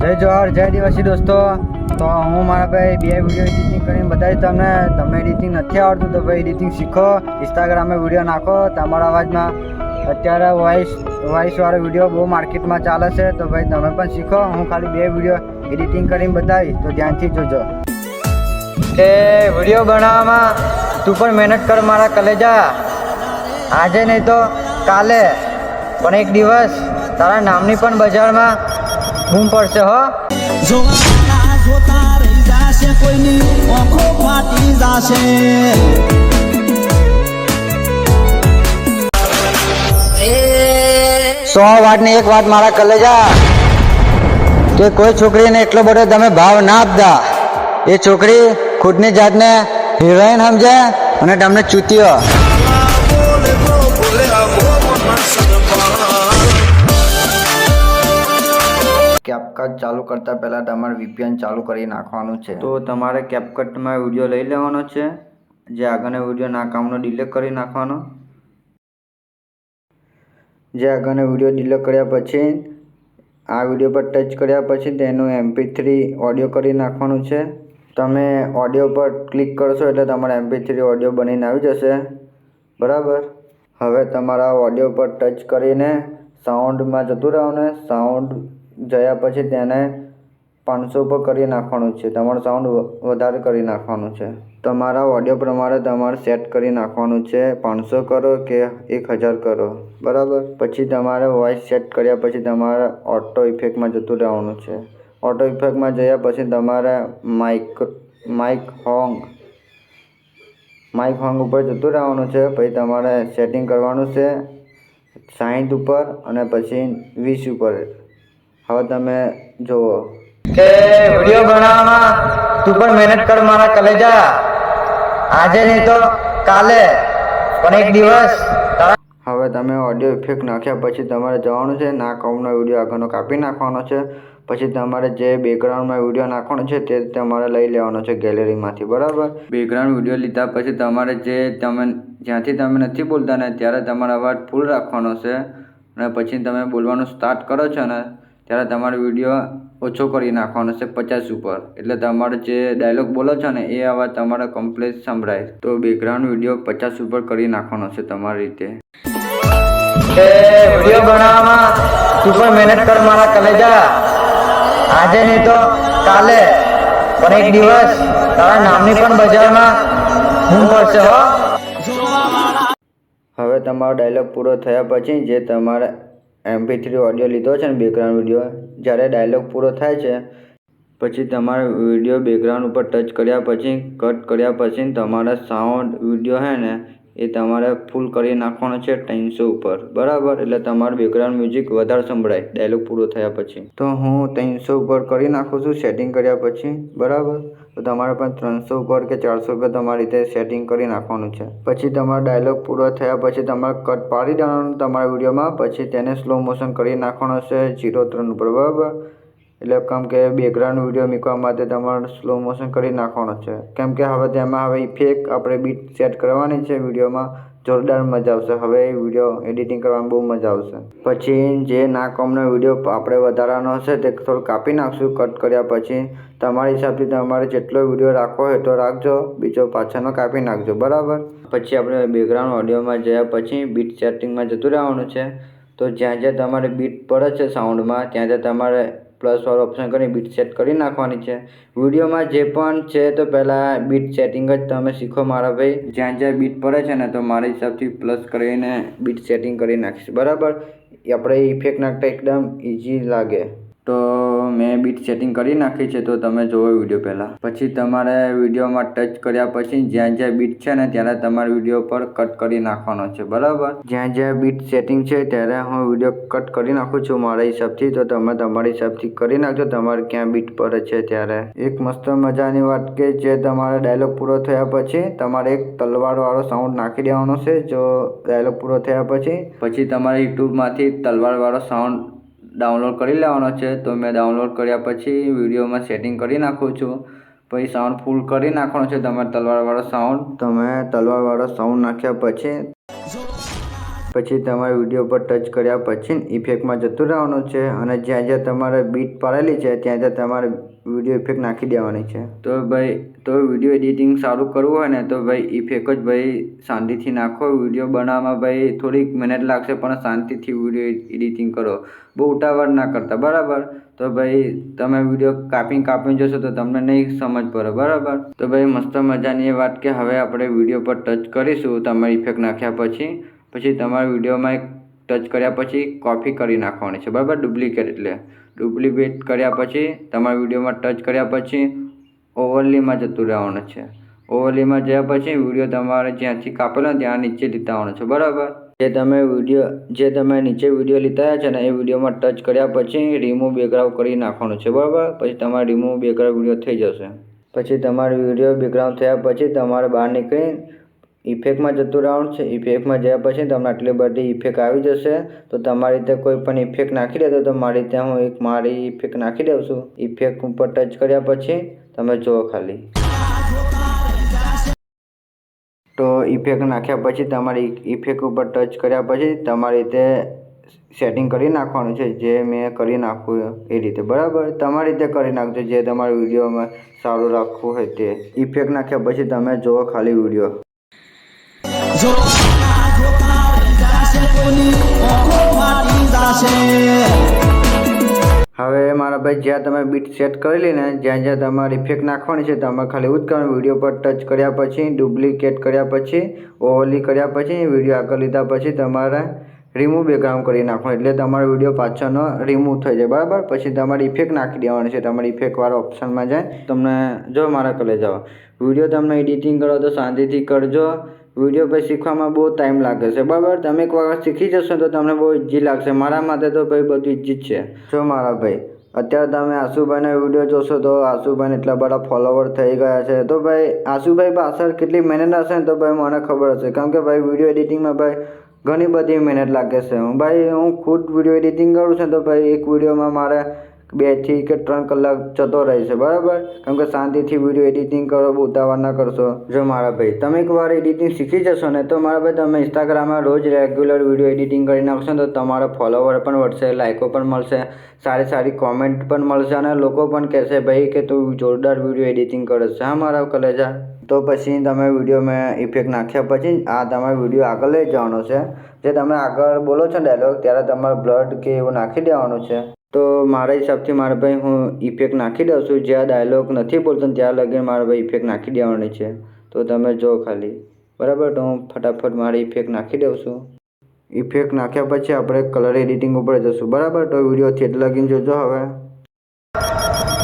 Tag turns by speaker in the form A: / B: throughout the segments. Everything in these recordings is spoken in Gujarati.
A: જય જોહર, જય દિવસી દોસ્તો. તો હું મારા ભાઈ બે વીડિયો એડિટિંગ કરીને બતાવીશ તમને તમને એડિટિંગ નથી આવડતું તો ભાઈ એડિટિંગ શીખો. ઇન્સ્ટાગ્રામે વીડિયો નાખો. તમારા અવાજમાં અત્યારે વોઇસ વોઇસવાળો વીડિયો બહુ માર્કેટમાં ચાલે છે. તો ભાઈ તમે પણ શીખો. હું ખાલી બે વીડિયો એડિટિંગ કરીને બતાવીશ. તો ધ્યાનથી જોજો. એ વીડિયો બનાવવામાં તું પણ મહેનત કર મારા કલેજા. આજે નહીં તો કાલે. પણ એક દિવસ તારા નામની પણ બજારમાં બૂમ પડશે હો?
B: જોવાના જોતા રહી જાશે કોઈની આંખો ફાટી જાશે.
A: સો વાતની એક વાત મારા કલેજા. કે કોઈ છોકરીને એટલો બધો તમે ભાવ ના આપતા. એ છોકરી ખુદની જાતને હિરોઈન સમજે અને તમને ચૂતીઓ. કેપકટ ચાલુ કરતાં પહેલાં તમારે VPN ચાલુ કરી નાખવાનું છે. તો તમારે કેપકટમાં વીડિયો લઈ લેવાનો છે? જે આગળનો વીડિયો ના કામનો ડિલીટ કરી નાખવાનો? જે આગળનો વીડિયો ડિલીટ કર્યા પછી આ વીડિયો પર ટચ કર્યા પછી તેનું એમપી થ્રી ઓડિયો કરી નાખવાનું છે. તમે ઓડિયો પર ક્લિક કરશો એટલે તમારે એમપી થ્રી ઓડિયો બનીને આવી જશે. બરાબર? હવે તમારા ઓડિયો પર ટચ કરીને સાઉન્ડમાં જતું રહેવાનું સાઉન્ડ જયા પછી તેને પાંચસો પર કરી નાખવાનું છે. તમારો સાઉન્ડ વધારે કરી નાખવાનું છે. તમારા ઓડિયો પ્રમાણે તમારે સેટ કરી નાખવાનું છે. પાંચસો કરો કે એક હજાર કરો. બરાબર? પછી તમારે વોઇસ સેટ કર્યા પછી તમારે ઓટો ઇફેક્ટમાં જતું રહેવાનું છે. ઓટો ઇફેક્ટમાં જયા પછી તમારે માઇક માઇક હોંગ માઇક હોંગ ઉપર જતું રહેવાનું છે. પછી તમારે સેટિંગ કરવાનું છે. સાહીઠ ઉપર અને પછી વીસ ઉપર. હવે તમે જુઓ. કે વીડિયો બનાવવામાં તું પણ મહેનત કર મારા કલેજા. આજે નહીં તો કાલે પણ એક દિવસ. હવે તમે ઓડિયો ઇફેક્ટ નાખ્યા પછી તમારે જવાનું છે ના કોમનો વીડિયો આગળનો કાપી નાખવાનો છે. પછી તમારે જે બેકગ્રાઉન્ડમાં વીડિયો નાખવાનો છે તે તમારે લઈ લેવાનો છે ગેલેરીમાંથી બરાબર? બેકગ્રાઉન્ડ વીડિયો લીધા પછી તમારે જે તમે જ્યાંથી તમે નથી બોલતા ને ત્યારે તમારો અવાજ ફૂલ રાખવાનો છે. અને પછી તમે બોલવાનું સ્ટાર્ટ કરો છો ને ત્યારે તમારો વીડિયો ઓછો કરી નાખવાનો છે પચાસ ઉપર. એટલે તમારે જે ડાયલોગ બોલો છો ને એ અવાજ તમારે કમ્પ્લેટ સંભળાય. તો બેકગ્રાઉન્ડ વીડિયો પચાસ ઉપર કરી નાખવાનો છે તમારી રીતે. વીડિયો બનાવવામાં તું પણ મહેનત કર મારા કલેજા. આજે નહીં તો કાલે. પણ એક દિવસ તારા નામની પણ બજારમાં હું પડશે હો. હવે તમારો ડાયલોગ પૂરો થયા પછી જે તમારે એમપી થ્રી ઓડિયો લીધો છે ને બેકગ્રાઉન્ડ વીડિયો જ્યારે ડાયલોગ પૂરો થાય છે, પછી તમારે વીડિયો બેકગ્રાઉન્ડ ઉપર ટચ કર્યા પછી કટ કર્યા પછી તમારા સાઉન્ડ વીડિયો હે ને એ તમારે ફૂલ કરી નાખવાનો છે ત્રણસો ઉપર. બરાબર? એટલે તમારું બેકગ્રાઉન્ડ મ્યુઝિક વધારે સંભળાય ડાયલોગ પૂરો થયા પછી. તો હું ત્રણસો ઉપર કરી નાખું છું સેટિંગ કર્યા પછી. બરાબર? તો તમારે પણ ત્રણસો ઉપર કે ચારસો ઉપર તમારી રીતે સેટિંગ કરી નાખવાનું છે. પછી તમારો ડાયલોગ પૂરો થયા પછી તમારે કટ પાડી દેવાનું તમારા વિડીયોમાં પછી તેને સ્લો મોશન કરી નાખવાનો છે જીરો ત્રણ ઉપર. બરાબર? એટલે કેમ કે બેકગ્રાઉન્ડ વીડિયો મૂકવા માટે તમારે સ્લો મોશન કરી નાખવાનો છે. કેમ કે હવે તેમાં હવે ઇફેક્ટ આપણે બીટ સેટ કરવાની છે વિડીયોમાં, જોરદાર મજા આવશે. હવે એ વીડિયો એડિટિંગ કરવાની બહુ મજા આવશે. પછી જે ના કોમનો વીડિયો આપણે વધારાનો હશે તે થોડું કાપી નાખશું કટ કર્યા પછી તમારા હિસાબથી તમારે જેટલો વીડિયો રાખવો હોય તો રાખજો, બીજો પાછળનો કાપી નાખજો. બરાબર? પછી આપણે બેકગ્રાઉન્ડ ઓડિયોમાં ગયા પછી બીટ સેટિંગમાં જતું રહેવાનું છે. તો જ્યાં જ્યાં તમારે બીટ પડે છે સાઉન્ડમાં ત્યાં ત્યાં તમારે પ્લસ વાળો ઓપ્શન કરીને બીટ સેટ કરી નાખવાની છે. વિડીયોમાં જે પણ છે તો પહેલાં બીટ સેટિંગ જ તમે શીખો મારા ભાઈ. જ્યાં જ્યાં બીટ પડે છે ને તો મારા હિસાબથી પ્લસ કરીને બીટ સેટિંગ કરી નાખીશ. બરાબર? આપણે ઇફેક્ટ નાખતા એકદમ ઇઝી લાગે. તો મેં બીટ સેટિંગ કરી નાખી છે તો તમે જોવો વીડિયો પહેલાં. પછી તમારે વિડીયોમાં ટચ કર્યા પછી જ્યાં જ્યાં બીટ છે ને ત્યારે તમારે વીડિયો પર કટ કરી નાખવાનો છે, બરાબર? જ્યાં જ્યાં બીટ સેટિંગ છે ત્યારે હું વીડિયો કટ કરી નાખું છું મારા હિસાબથી. તો તમે તમારી હિસાબથી કરી નાખજો તમારે ક્યાં બીટ પર છે ત્યારે. એક મસ્ત મજાની વાત કે જે તમારે ડાયલોગ પૂરો થયા પછી તમારે એક તલવારવાળો સાઉન્ડ નાખી દેવાનો છે. જો ડાયલોગ પૂરો થયા પછી પછી તમારે યુટ્યુબમાંથી તલવારવાળો સાઉન્ડ ડાઉનલોડ કરી લેવાનો છે, તો મેં ડાઉનલોડ કર્યા પછી વિડીયોમાં સેટિંગ કરી નાખું છું. પછી સાઉન્ડ ફૂલ કરી નાખવાનો છે, તમારે તલવારવાળો સાઉન્ડ તમે તલવારવાળો સાઉન્ડ નાખ્યા પછી પછી તમારે વીડિયો પર ટચ કર્યા પછી ઇફેક્ટમાં જતું રહેવાનું છે. અને જ્યાં જ્યાં તમારે બીટ પાડેલી છે, ત્યાં ત્યાં તમારે વીડિયો ઇફેક્ટ નાખી દેવાની છે. તો ભાઈ તો વીડિયો એડિટિંગ સારું કરવું હોય ને તો ભાઈ ઇફેક્ટ જ ભાઈ શાંતિથી નાખો. વીડિયો બનાવવામાં ભાઈ થોડીક મહેનત લાગશે પણ શાંતિથી વીડિયો એડિટિંગ કરો. બહુ ઉતાવળ ના કરતા, બરાબર? તો ભાઈ તમે વીડિયો કાપીને કાપીને જશો તો તમને નહીં સમજ પડે, બરાબર? તો ભાઈ મસ્ત મજાની એ વાત કે હવે આપણે વીડિયો પર ટચ કરીશું તમારે ઇફેક્ટ નાખ્યા પછી. પછી તમારા વિડીયોમાં એક ટચ કર્યા પછી કોપી કરી નાખવાની છે, બરાબર? ડુપ્લિકેટ એટલે. ડુપ્લિકેટ કર્યા પછી તમારા વિડીયોમાં ટચ કર્યા પછી ઓવરલીમાં જતું રહેવાનું છે. ઓવરલીમાં ગયા પછી વીડિયો તમારે જ્યાંથી કાપેલો ત્યાં નીચે લીધા આવવાનો છે, બરાબર? જે તમે વીડિયો, જે તમે નીચે વીડિયો લીધા છે ને એ વિડીયોમાં ટચ કર્યા પછી રિમૂવ બેકગ્રાઉન્ડ કરી નાખવાનું છે, બરાબર? પછી તમારે રિમૂવ બેકગ્રાઉન્ડ વીડિયો થઈ જશે. પછી તમારે વીડિયો બેકગ્રાઉન્ડ થયા પછી તમારે બહાર નીકળી ઇફેક્ટમાં જતું રાઉન્ડ છે. ઇફેક્ટમાં ગયા પછી તમને આટલી બધી ઇફેક્ટ આવી જશે. તો તમારી રીતે કોઈ પણ ઇફેક્ટ નાખી દેતો તો મારી રીતે હું એક મારી ઇફેક્ટ નાખી દઉં છું. ઇફેક્ટ ઉપર ટચ કર્યા પછી તમે જુઓ ખાલી. તો ઇફેક્ટ નાખ્યા પછી તમારી ઇફેક્ટ ઉપર ટચ કર્યા પછી તમારી રીતે સેટિંગ કરી નાખવાનું છે. જે મેં કરી નાખ્યું એ રીતે. બરાબર? તમારી રીતે કરી નાખજો. જે તમારા વિડીયોમાં સારું રાખવું હોય તે. ઇફેક્ટ નાખ્યા પછી તમે જુઓ ખાલી વીડિયો. હવે મારા ભાઈ, જ્યાં તમે બીટ સેટ કરી લઈને જ્યાં જ્યાં તમારે ઇફેક્ટ નાખવાની છે તમારે ખાલી કરવાનું વીડિયો પર ટચ કર્યા પછી ડુપ્લિકેટ કર્યા પછી ઓવરલી કર્યા પછી વીડિયો આગળ લીધા પછી તમારે રિમૂવ બેકગ્રાઉન્ડ કરી નાખવાનું. એટલે તમારો વીડિયો પાછળનો રિમૂવ થઈ જાય, બરાબર? પછી તમારે ઇફેક્ટ નાખી દેવાની છે, તમારી ઇફેક્ટવાળા ઓપ્શનમાં જાય. તમને જો મારા કલે જાઓ વીડિયો તમને એડિટિંગ કરો તો શાંતિથી કરજો. વીડિયો ભાઈ શીખવામાં બહુ ટાઈમ લાગે છે. બરાબર? તમે એક વખત શીખી જશો તો તમને બહુ ઇઝી લાગશે. મારા માટે તો ભાઈ બધું ઇઝી છે. જો મારા ભાઈ, અત્યારે તમે આશુભાઈના વીડિયો જોશો તો આશુભાઈને એટલા બધા ફોલોવર થઈ ગયા છે. તો ભાઈ, આશુભાઈ પાછળ કેટલી મહેનત હશે ને તો ભાઈ મને ખબર હશે. કારણ કે ભાઈ વીડિયો એડિટિંગમાં ભાઈ ઘણી બધી મહેનત લાગે છે. હું ભાઈ, હું ખુદ વીડિયો એડિટિંગ કરું છું તો ભાઈ એક વિડીયોમાં મારે બેથી કે ત્રણ કલાક જતો રહે છે, બરાબર? કેમ કે શાંતિથી વીડિયો એડિટિંગ કરો, ઉતાવળ ના કરશો. જો મારા ભાઈ, તમે એકવાર એડિટિંગ શીખી જશો ને, તો મારા ભાઈ તમે ઇન્સ્ટાગ્રામમાં રોજ રેગ્યુલર વીડિયો એડિટિંગ કરી નાખશો તો તમારા ફોલોવર પણ વધશે લાઇકો પણ મળશે, સારી સારી કોમેન્ટ પણ મળશે અને લોકો પણ કહેશે, ભાઈ, કે તું જોરદાર વીડિયો એડિટિંગ કરે છે, હા, મારા કલેજા. તો પછી તમે વિડીયોમાં ઇફેક્ટ નાખ્યા પછી આ તમારે વીડિયો આગળ લઈ જવાનો છે. જે તમે આગળ બોલો છો ડાયલોગ ત્યારે તમારે બ્લડ કે એવું નાખી દેવાનું છે. તો મારા હિસાબથી મારા ભાઈ હું ઇફેક્ટ નાખી દઉં છું. જ્યાં ડાયલોગ નથી બોલતો ત્યાં લગીને મારા ભાઈ ઇફેક્ટ નાખી દેવાની છે. તો તમે જો ખાલી. બરાબર? તો હું ફટાફટ મારી ઇફેક્ટ નાખી દઉં છું. ઇફેક્ટ નાખ્યા પછી આપણે કલર એડિટિંગ ઉપર જશું બરાબર? તો વીડિયો થિયેટર લગીને જોજો હવે.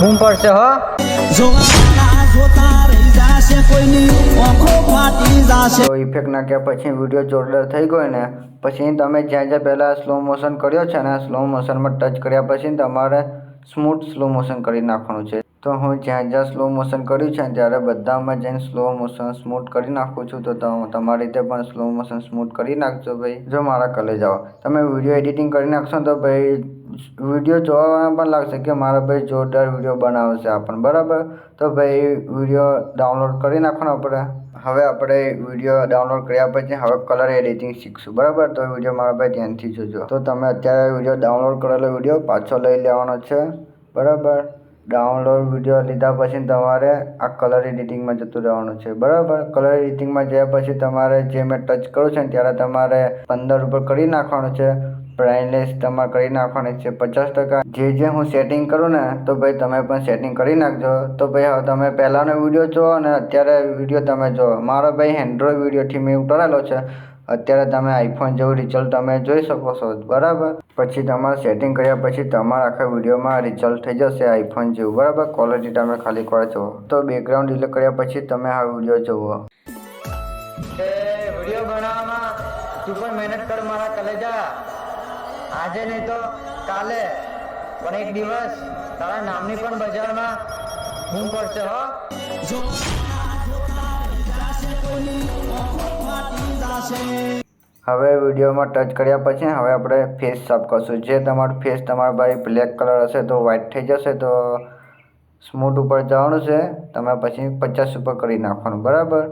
A: હું પડશે હો? ઇફેક્ટ નાખ્યા પછી વીડિયો જોરદાર થઈ ગયો ને. પછી તમે જ્યાં જ્યાં પહેલાં સ્લો મોશન કર્યો છે ને સ્લો મોશનમાં ટચ કર્યા પછી તમારે સ્મૂથ સ્લો મોશન કરી નાખવાનું છે. તો હું જ્યાં જ્યાં સ્લો મોશન કર્યું છે ત્યારે બધામાં જઈને સ્લો મોશન સ્મૂથ કરી નાખું છું. તો તમ- તમારી રીતે પણ સ્લો મોશન સ્મૂથ કરી નાખજો ભાઈ, જો મારા કલે જાઓ તમે વીડિયો એડિટિંગ કરી નાખશો તો ભાઈ વીડિયો જોવામાં પણ લાગશે કે મારા ભાઈ જોરદાર વીડિયો બનાવશે આપણને બરાબર? તો ભાઈ વીડિયો ડાઉનલોડ કરી નાખવાનો આપણે. હવે આપણે વીડિયો ડાઉનલોડ કર્યા પછી હવે કલર એડિટિંગ શીખશું, બરાબર? તો વીડિયો મારા ભાઈ ધ્યાનથી જોજો. તો તમે અત્યારે વીડિયો ડાઉનલોડ કરેલો વીડિયો પાછો લઈ લેવાનો છે, બરાબર? ડાઉનલોડ વીડિયો લીધા પછી તમારે આ કલર એડિટિંગમાં જતું રહેવાનું છે. બરાબર? કલર એડિટિંગમાં ગયા પછી તમારે જે મેં ટચ કરું છે ત્યારે તમારે પંદર ઉપર કરી નાખવાનું છે. બ્રાઇટનેસ તમારે કરી નાખવાની છે. પચાસ ટકા જે જે હું સેટિંગ કરું ને, તો ભાઈ તમે પણ સેટિંગ કરી નાખજો. તો ભાઈ હવે તમે પહેલાંનો વીડિયો જુઓ અને અત્યારે વીડિયો તમે જુઓ. મારો ભાઈ એન્ડ્રોઈડ વિડીયોથી મેં ઉતારેલો છે. અત્યારે તમે આઈફોન જેવું રિઝલ્ટ તમે જોઈ શકો છો, બરાબર? પછી તમારે સેટિંગ કર્યા પછી તમારા આખા વિડીયોમાં રિઝલ્ટ થઈ જશે આઈફોન જેવું, બરાબર? ક્વોલિટી તમે ખાલી કરો છો તો બેકગ્રાઉન્ડ ડિલે કર્યા પછી તમે આ વીડિયો જુઓ. વીડિયો બનાવવામાં તું પણ મહેનત કર મારા કલેજા. આજે નહીં તો કાલે, પણ એક દિવસ તારા નામની પણ બજારમાં હું પડશે, હો. હવે વિડીયોમાં ટચ કર્યા પછી હવે આપણે ફેસ સાફ કરશું. જે તમારું ફેસ તમારા ભાઈ બ્લેક કલર હશે તો વ્હાઇટ થઈ જશે તો સ્મૂથ ઉપર જવાનું છે. તમે પછી પચાસ ઉપર કરી નાખવાનું, બરાબર?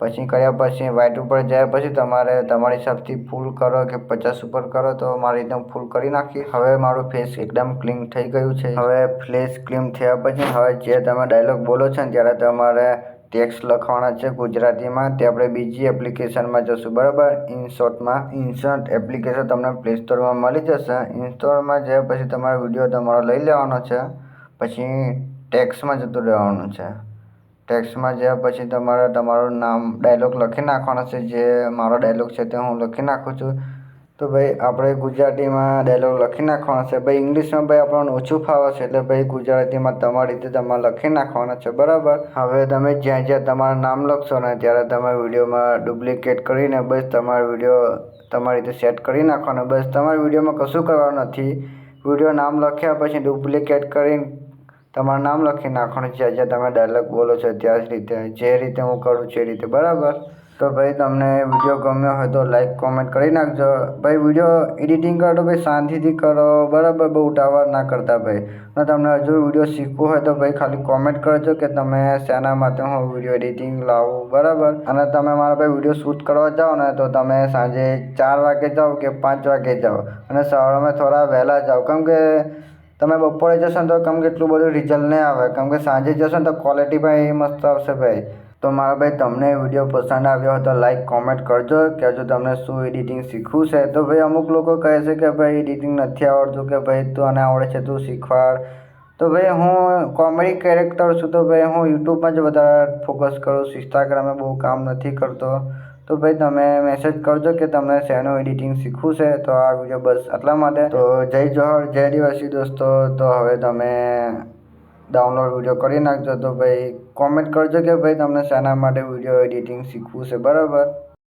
A: પછી કર્યા પછી વ્હાઇટ ઉપર જાય પછી તમારે તમારી હિસાબથી ફૂલ કરો કે પચાસ ઉપર કરો તો મારી રીતે ફૂલ કરી નાખી. હવે મારું ફેસ એકદમ ક્લીન થઈ ગયું છે. હવે ફેસ ક્લીન થયા પછી હવે જે તમે ડાયલોગ બોલો છો ને ત્યારે તમારે ટેક્સ્ટ લખવાના છે ગુજરાતીમાં. તે આપણે બીજી એપ્લિકેશનમાં જશું, બરાબર? ઇનશોર્ટમાં ઇનશોર્ટ એપ્લિકેશન તમને પ્લે સ્ટોરમાં મળી જશે. ઇન્સ્ટોરમાં જાય પછી તમારો વીડિયો તમારો લઈ લેવાનો છે, પછી ટેક્સમાં જતું રહેવાનું છે. ટેક્સમાં જ્યાં પછી તમારે તમારું નામ ડાયલોગ લખી નાખવાનો છે, જે મારો ડાયલોગ છે તે હું લખી નાખું છું. તો ભાઈ, આપણે ગુજરાતીમાં ડાયલોગ લખી નાખવાનો છે. ભાઈ ઇંગ્લિશમાં ભાઈ આપણને ઓછું ફાવે છે, એટલે ભાઈ ગુજરાતીમાં તમારી રીતે તમારે લખી નાખવાના છે, બરાબર? હવે તમે જ્યાં જ્યાં તમારું નામ લખશો ને ત્યારે તમે વિડીયોમાં ડુપ્લિકેટ કરીને બસ તમારો વીડિયો તમારી રીતે સેટ કરી નાખવાનો. બસ તમારા વિડીયોમાં કશું કરવાનું નથી. વીડિયો નામ લખ્યા પછી ડુપ્લિકેટ કરીને તમારું નામ લખી નાખવાનું જ્યાં જ્યાં તમે ડાયલોગ બોલો છો, ત્યાં જ રીતે, જે રીતે હું કરું છું એ રીતે, બરાબર? તો ભાઈ તમને વીડિયો ગમ્યો હોય તો લાઈક કોમેન્ટ કરી નાખજો. ભાઈ, વીડિયો એડિટિંગ કરો તો ભાઈ શાંતિથી કરો. બરાબર, બહુ ઉતાવળ ના કરતા ભાઈ. અને તમને હજુ વીડિયો શીખવું હોય તો ભાઈ ખાલી કોમેન્ટ કરજો કે તમે શેના માટે હું વીડિયો એડિટિંગ લાવું. બરાબર? અને તમે મારા ભાઈ વીડિયો શૂટ કરવા જાઓ ને તો તમે સાંજે ચાર વાગે જાઓ કે પાંચ વાગે જાઓ. અને સવારમાં થોડા વહેલા જાઓ. કેમ કે તમે બપોરે જશો ને તો કેમ કે એટલું બધું રિઝલ્ટ નહીં આવે. કેમ કે સાંજે જશો ને તો ક્વોલિટી ભાઈ મસ્ત આવશે ભાઈ. તો મારા ભાઈ, તમને વીડિયો પસંદ આવ્યો હોય તો લાઈક કોમેન્ટ કરજો. કે હજુ તમને શું એડિટિંગ શીખવું છે. તો ભાઈ, અમુક લોકો કહે છે કે ભાઈ એડિટિંગ નથી આવડતું, કે ભાઈ, તું આને આવડે છે, તું શીખવાડ. તો ભાઈ, હું કોમેડી કેરેક્ટર છું, તો ભાઈ, હું યુટ્યુબમાં જ વધારે ફોકસ કરું. છું ઇન્સ્ટાગ્રામે બહુ કામ નથી કરતો. તો ભાઈ, તમે મેસેજ કરજો કે તમને શેનું એડિટિંગ શીખવું છે. તો આ વીડિયો બસ આટલા માટે. તો જય જોહર, જય દિવસી દોસ્તો. તો હવે તમે ડાઉનલોડ વીડિયો કરી નાખજો. તો ભાઈ કોમેન્ટ કરજો કે ભાઈ તમને શેના માટે વીડિયો એડિટિંગ શીખવું છે બરાબર?